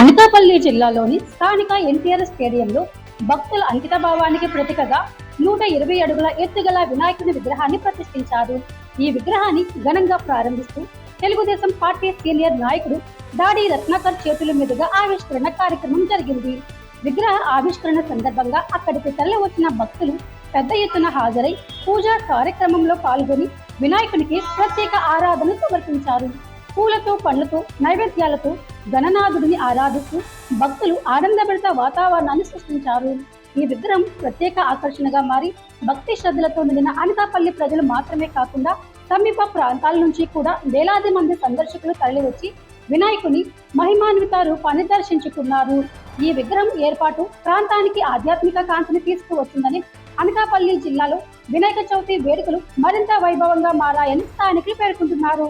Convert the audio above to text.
అనకాపల్లి జిల్లాలోని స్థానిక ఎన్టీఆర్ స్టేడియంలో భక్తుల అంకిత భావానికి నూట ఇరవై అడుగుల ఎత్తుగల వినాయకుని విగ్రహాన్ని ప్రతిష్ఠించారు. ఈ విగ్రహాన్ని ఘనంగా ప్రారంభిస్తూ తెలుగుదేశం పార్టీ సీనియర్ నాయకుడు దాడి రత్నాకర్ చేతుల మీదుగా ఆవిష్కరణ కార్యక్రమం జరిగింది. విగ్రహ ఆవిష్కరణ సందర్భంగా అక్కడికి తరలి వచ్చిన భక్తులు పెద్ద ఎత్తున హాజరై పూజా కార్యక్రమంలో పాల్గొని వినాయకునికి ప్రత్యేక ఆరాధన సమర్పించారు. పూలతో పండ్లతో నైవేద్యాలతో గణనాథుడిని ఆరాధిస్తూ భక్తులు ఆనందభరిత వాతావరణాన్ని సృష్టించారు. ఈ విగ్రహం ప్రత్యేక ఆకర్షణగా మారి భక్తి శ్రద్ధలతో నిండిన అనకాపల్లి ప్రజలు మాత్రమే కాకుండా సమీప ప్రాంతాల నుంచి కూడా వేలాది మంది సందర్శకులు తరలివచ్చి వినాయకుని మహిమాన్విత రూపాన్ని దర్శించుకున్నారు. ఈ విగ్రహం ఏర్పాటు ప్రాంతానికి ఆధ్యాత్మిక కాంతిని తీసుకువచ్చిందని అనకాపల్లి జిల్లాలో వినాయక చవితి వేడుకలు మరింత వైభవంగా మారాయని స్థానికులు పేర్కొంటున్నారు.